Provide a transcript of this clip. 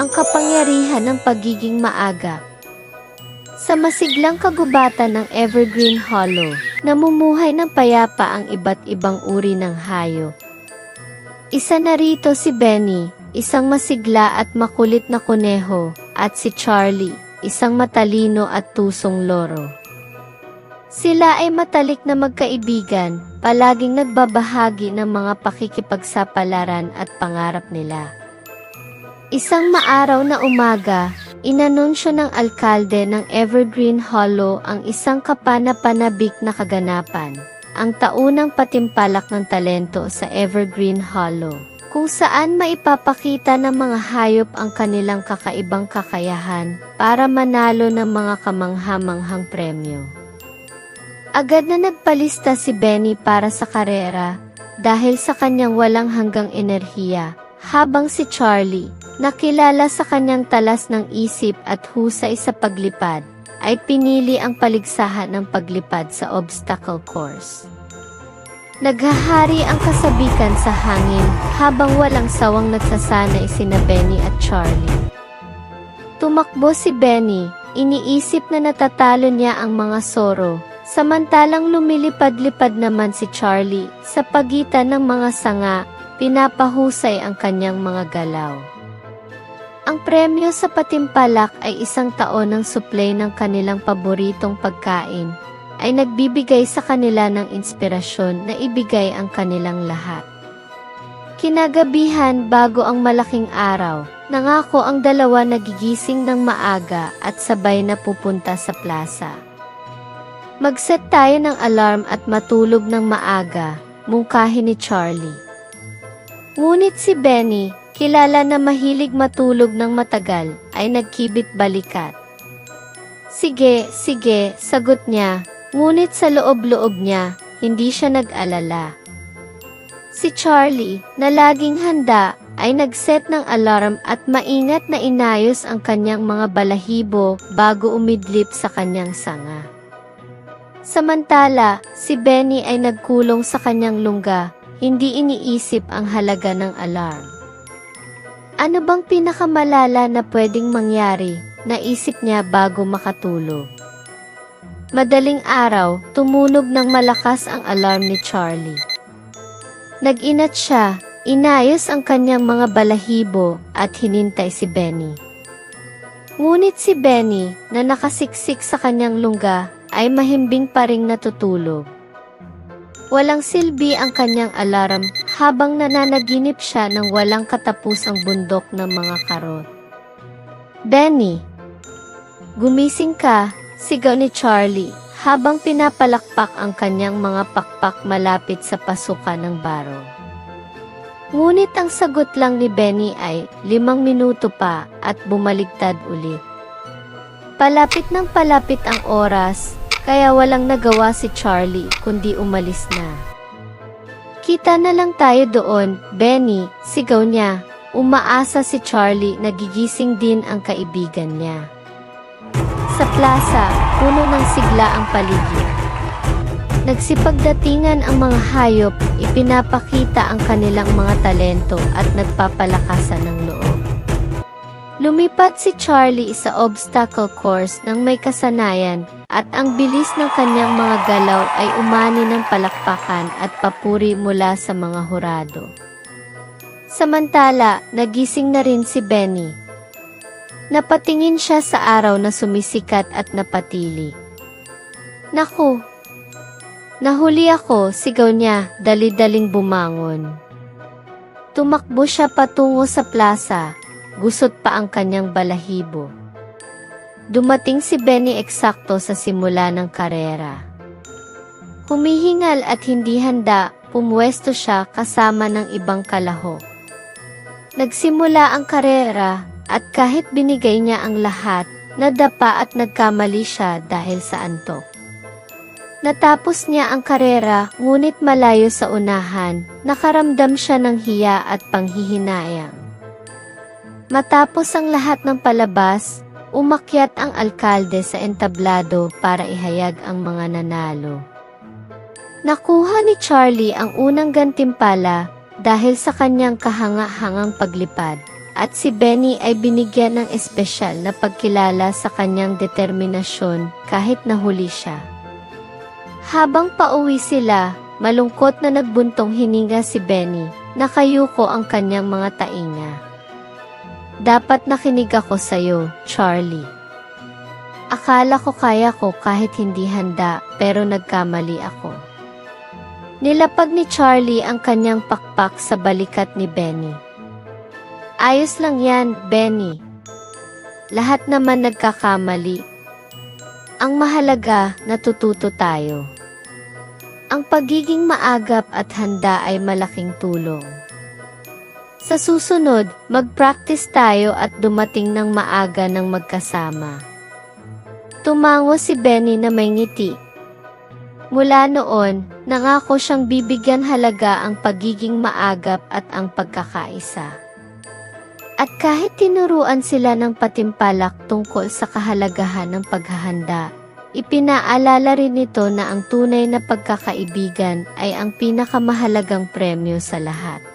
ang kapangyarihan ng pagiging maaga. Sa masiglang kagubatan ng Evergreen Hollow, namumuhay ng payapa ang iba't ibang uri ng hayop. Isa na rito si Benny, isang masigla at makulit na kuneho, at si Charlie, isang matalino at tusong loro. Sila ay matalik na magkaibigan, palaging nagbabahagi ng mga pakikipagsapalaran at pangarap nila. Isang maaraw na umaga, inanunsyo ng alkalde ng Evergreen Hollow ang isang kapanapanabik na kaganapan, ang taunang patimpalak ng talento sa Evergreen Hollow, kung saan maipapakita ng mga hayop ang kanilang kakaibang kakayahan para manalo ng mga kamanghamanghang premyo. Agad na nagpalista si Benny para sa karera dahil sa kanyang walang hanggang enerhiya, habang si Charlie, nakilala sa kanyang talas ng isip at husay sa paglipad, ay pinili ang paligsahan ng paglipad sa obstacle course. Naghahari ang kasabikan sa hangin habang walang sawang nagsasanay sina Benny at Charlie. Tumakbo si Benny, iniisip na natatalo niya ang mga soro, samantalang lumilipad-lipad naman si Charlie sa pagitan ng mga sanga, pinapahusay ang kanyang mga galaw. Ang premyo sa patimpalak ay isang taon ng suplay ng kanilang paboritong pagkain, ay nagbibigay sa kanila ng inspirasyon na ibigay ang kanilang lahat. Kinagabihan bago ang malaking araw, nangako ang dalawa nagigising ng maaga at sabay na pupunta sa plaza. Mag-set tayo ng alarm at matulog ng maaga, mungkahi ni Charlie. Ngunit si Benny, kilala na mahilig matulog ng matagal, ay nagkibit balikat. Sige, sige, sagot niya, ngunit sa loob-loob niya, hindi siya nag-alala. Si Charlie, na laging handa, ay nagset ng alarm at maingat na inayos ang kanyang mga balahibo bago umidlip sa kanyang sanga. Samantala, si Benny ay nagkulong sa kanyang lungga, hindi iniisip ang halaga ng alarm. Ano bang pinakamalala na pwedeng mangyari, naisip niya bago makatulog. Madaling araw, tumunog ng malakas ang alarm ni Charlie. Nag-inat siya, inayos ang kanyang mga balahibo at hinintay si Benny. Ngunit si Benny, na nakasiksik sa kanyang lungga, ay mahimbing pa ring natutulog. Walang silbi ang kanyang alarm habang nananaginip siya ng walang katapusang bundok ng mga karot. Benny! Gumising ka, sigaw ni Charlie habang pinapalakpak ang kanyang mga pakpak malapit sa pasukan ng baro. Ngunit ang sagot lang ni Benny ay limang minuto pa at bumaligtad ulit. Palapit ng palapit ang oras, kaya walang nagawa si Charlie kundi umalis na. Kita na lang tayo doon, Benny, sigaw niya. Umaasa si Charlie na gigising din ang kaibigan niya. Sa plaza, puno ng sigla ang paligid. Nagsipagdatingan ang mga hayop, ipinapakita ang kanilang mga talento at nagpapalakasan ng. Lumipat si Charlie sa obstacle course ng may kasanayan at ang bilis ng kanyang mga galaw ay umani ng palakpakan at papuri mula sa mga hurado. Samantala, nagising na rin si Benny. Napatingin siya sa araw na sumisikat at napatili. Naku! Nahuli ako, sigaw niya, dali-daling bumangon. Tumakbo siya patungo sa plaza, gusot pa ang kanyang balahibo. Dumating si Benny eksakto sa simula ng karera. Humihingal at hindi handa, pumwesto siya kasama ng ibang kalahok. Nagsimula ang karera at kahit binigay niya ang lahat, nadapa at nagkamali siya dahil sa antok. Natapos niya ang karera ngunit malayo sa unahan, nakaramdam siya ng hiya at panghihinayang. Matapos ang lahat ng palabas, umakyat ang alkalde sa entablado para ihayag ang mga nanalo. Nakuha ni Charlie ang unang gantimpala dahil sa kanyang kahanga-hangang paglipad At si Benny ay binigyan ng espesyal na pagkilala sa kanyang determinasyon kahit nahuli siya. Habang pauwi sila, malungkot na nagbuntong hininga si Benny, nakayuko ang kanyang mga tainga. Dapat nakinig ako sa'yo, Charlie. Akala ko kaya ko kahit hindi handa pero nagkamali ako. Nilapag ni Charlie ang kanyang pakpak sa balikat ni Benny. Ayos lang yan, Benny. Lahat naman nagkakamali. Ang mahalaga, natututo tayo. Ang pagiging maagap at handa ay malaking tulong. Sa susunod, mag-practice tayo at dumating ng maaga ng magkasama. Tumango si Benny na may ngiti. Mula noon, nangako siyang bibigyan halaga ang pagiging maagap at ang pagkakaisa. At kahit tinuruan sila ng patimpalak tungkol sa kahalagahan ng paghahanda, ipinaalala rin nito na ang tunay na pagkakaibigan ay ang pinakamahalagang premyo sa lahat.